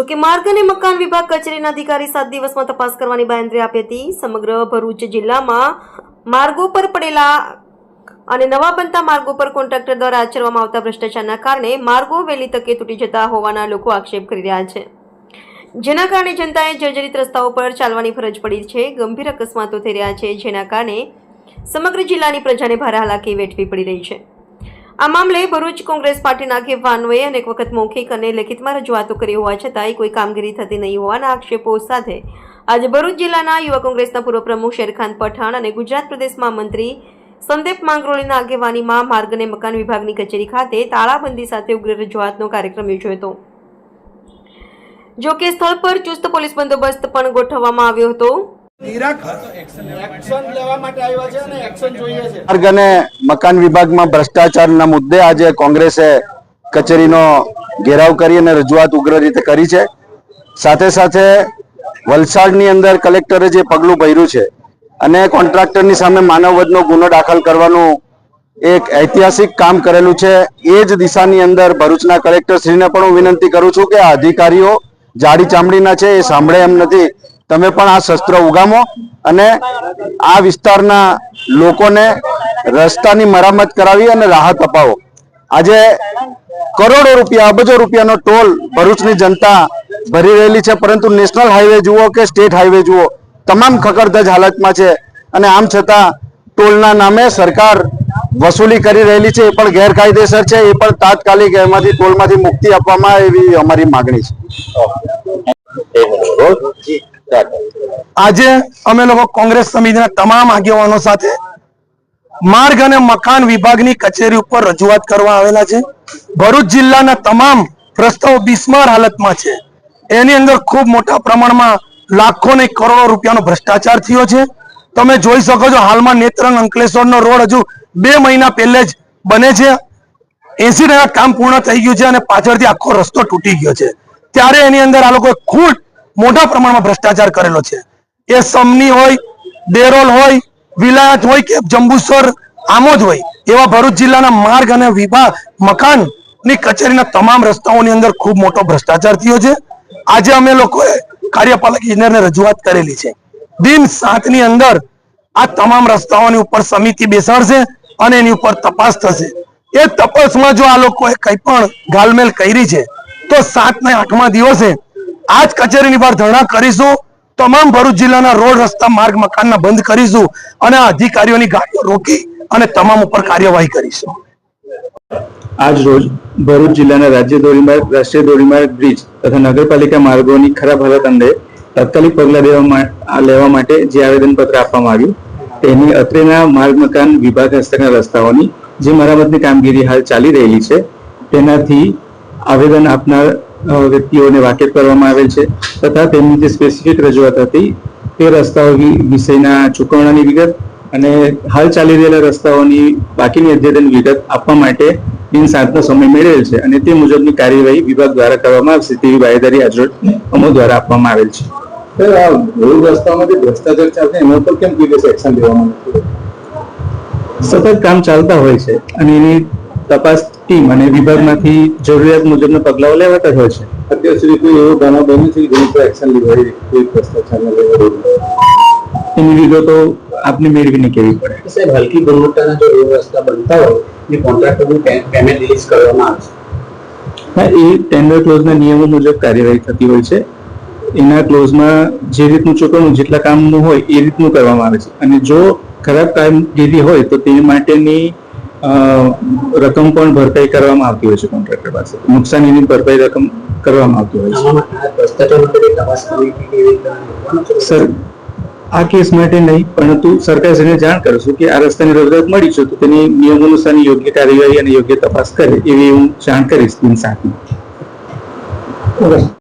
જોકે માર્ગ અને મકાન વિભાગ કચેરીના અધિકારી સાત દિવસમાં તપાસ કરવાની બાંયધરી આપી હતી. સમગ્ર ભરૂચ જિલ્લામાં માર્ગો પર પડેલા અને નવા બનતા માર્ગો પર કોન્ટ્રાક્ટર દ્વારા આચરવામાં આવતા ભ્રષ્ટાચારના કારણે માર્ગો વહેલી તકે તૂટી જતા હોવાના લોકો આક્ષેપ કરી રહ્યા છે. જેના કારણે જનતાએ જર્જરિત રસ્તાઓ પર ચાલવાની ફરજ પડી છે. ગંભીર અકસ્માતો થઈ રહ્યા છે, જેના કારણે સમગ્ર જિલ્લાની પ્રજાને ભારે હાલાકી વેઠવી પડી રહી છે. આ મામલે ભરૂચ કોંગ્રેસ પાર્ટીના આગેવાનોએ અનેક વખત મૌખિક અને લેખિતમાં રજૂઆતો કરી હોવા છતાંય કોઈ કામગીરી થતી નહીં હોવાના આક્ષેપો સાથે આજે ભરૂચ જિલ્લાના યુવા કોંગ્રેસના પૂર્વ પ્રમુખ શેરખાન પઠાણ અને ગુજરાત પ્રદેશમાં મંત્રી સંદીપ માંગરોળીના આગેવાનીમાં માર્ગ અને મકાન વિભાગની કચેરી ખાતે તાળાબંધી સાથે ઉગ્ર રજૂઆતનો કાર્યક્રમ યોજ્યો હતો. જો કે સ્થળ પર ચુસ્ત પોલીસ બંદોબસ્ત પણ ગોઠવવામાં આવ્યો હતો. એક્શન લેવા માટે આવ્યા છે અને એક્શન જોઈએ છે. માર્ગ અને મકાન વિભાગમાં ભ્રષ્ટાચારના મુદ્દે આજે કોંગ્રેસે કચેરીનો ઘેરાવ કરી અને રજૂઆત ઉગ્ર રીતે કરી છે. સાથે સાથે વલસાડની અંદર કલેક્ટરે જે પગલું ભર્યું છે અને કોન્ટ્રાક્ટરની સામે માનવવધનો ગુનો દાખલ કરવાનું એક ઐતિહાસિક કામ કરેલું છે, એ જ દિશાની અંદર ભરૂચના કલેક્ટરશ્રીને પણ હું વિનંતી કરું છું કે આ અધિકારીઓ જાડી ચામડીના છે, એ સાંભળે એમ નથી. તમે પણ આ શસ્ત્ર ઉગામો અને આ વિસ્તારના લોકોને રસ્તાની મરામત કરાવી અને રાહત અપાવો. આજે કરોડો રૂપિયા અબજો રૂપિયાનો ટોલ ભરૂચની જનતા ભરી રહેલી છે પરંતુ નેશનલ હાઈવે જુઓ કે સ્ટેટ હાઈવે જુઓ તમામ ખકડધજ હાલતમાં છે. અને આમ છતાં ટોલના નામે સરકાર વસૂલી કરી રહેલી છે એ પણ ગેરકાયદેસર છે એ પણ તાત્કાલિક એમાંથી ટોલમાંથી મુક્તિ આપવામાં એવી અમારી માગણી છે. આજે અમે લોકો કોંગ્રેસ સમિતિના તમામ આગેવાનો સાથે માર્ગ અને મકાન વિભાગની કચેરી ઉપર રજૂઆત કરવા આવેલા છે. ભરૂચ જિલ્લાના તમામ રસ્તાઓ બિસ્માર હાલતમાં છે. એની અંદર ખૂબ મોટા પ્રમાણમાં લાખો ને કરોડો રૂપિયાનો ભ્રષ્ટાચાર થયો છે. તમે જોઈ શકો છો હાલમાં નેત્રંગ અંકલેશ્વરનો રોડ હજુ બે મહિના પહેલે જ બને છે. એસી ટકા કામ પૂર્ણ થઈ ગયું છે અને પાછળથી આખો રસ્તો તૂટી ગયો છે. ત્યારે એની અંદર આ લોકોએ ખૂબ મોટા પ્રમાણમાં ભ્રષ્ટાચાર કરેલો છે. એ સમની હોય, બેરોલ હોય વિલાયત હોય કે જંબુસર, આમોદ હોય, એવા ભરૂચ જિલ્લાના માર્ગ અને વિભાગ મકાનની કચેરીના તમામ રસ્તાઓની અંદર ખૂબ મોટો ભ્રષ્ટાચાર થયો છે. આજે અમે લોકોએ કાર્યપાલક ઇજનેરને રજૂઆત કરેલી છે. દિન સાતની અંદર આ તમામ રસ્તાઓની ઉપર સમિતિ બેસાડશે અને એની ઉપર તપાસ થશે. એ તપાસમાં જો આ લોકોએ કંઈ પણ ગાલમેલ કરી છે, તો સાત ને આઠમા દિવસે આ જ કચેરીની બહાર ધરણા કરીશું. તમામ ભરૂચ જિલ્લાના રોડ, રસ્તા, માર્ગ, મકાનના બંધ કરીશું અને અધિકારીઓની ગાડીઓ રોકી અને તમામ ઉપર કાર્યવાહી કરીશું. આજ રોજ ભરૂચ જિલ્લાના રાજ્ય ધોરીમાર્ગ, રાષ્ટ્રીય ધોરીમાર્ગ બ્રિજ તથા નગરપાલિકા માર્ગોની ખરાબ હાલત અંગે તાત્કાલિક પગલાં લેવા લેવા માટે જે આવેદનપત્ર આપવામાં આવ્યું, તેની અત્રેના માર્ગ, મકાન, વિભાગ હસ્તકના રસ્તાઓની જે મરામતની કામગીરી હાલ ચાલી રહેલી છે, તેનાથી આવેદન આપનાર વ્યક્તિઓને વાકેફ કરવામાં આવેલ છે તથા તેમની જે સ્પેસિફિક રજૂઆત હતી તે રસ્તાઓ વિષયના ચૂકવણાની વિગત અને હાલ ચાલી રહેલા રસ્તાઓની બાકીની અદ્યતન વિગત આપવા માટે બિન સાતનો સમય મેળવેલ છે અને તે મુજબની કાર્યવાહી વિભાગ દ્વારા કરવામાં આવશે તેવી બાહેદારી આજરોજ અમો દ્વારા આપવામાં આવેલ છે. સતત કામ ચાલતા હોય છે અને એની તપાસ ટીમ અને વિભાગમાંથી જરૂરિયાત મુજબના પગલાઓ લેવાતા જ હોય છે. અત્યાર સુધી કોઈ એવો બનાવ બન્યો છે કે જેની પર એક્શન લેવાય કોઈ ભ્રષ્ટાચારના લેવાય? એની વિગતો આપને મેળવીને કેવી પડે? સાહેબ હલકી ગુણવત્તાના જો રોડ રસ્તા બનતા હોય એ કોન્ટ્રાક્ટરનું પેમેન્ટ રિલીઝ કરવામાં આવશે હા એ ટેન્ડર ક્લોઝના નિયમો મુજબ કાર્યવાહી થતી હોય છે. એના ક્લોઝમાં જે રીતનું ચૂકવણું જેટલા કામનું હોય એ રીતનું કરવામાં આવે છે. અને જો ખરાબ કામગીરી હોય તો તે માટેની રકમ પણ ભરપાઈ કરવામાં આવતી હોય છે કોન્ટ્રાક્ટર પાસે. નુકસાનીની ભરપાઈ રકમ કરવામાં આવતી હોય છે? સર આ કેસ માટે નહીં પરંતુ સરકારશ્રીને જાણ કરશું કે આ રસ્તાની રજૂઆત મળી છે તો તેની નિયમ અનુસારની યોગ્ય કાર્યવાહી અને યોગ્ય તપાસ કરે એવી હું જાણ કરીશ બિન સાથે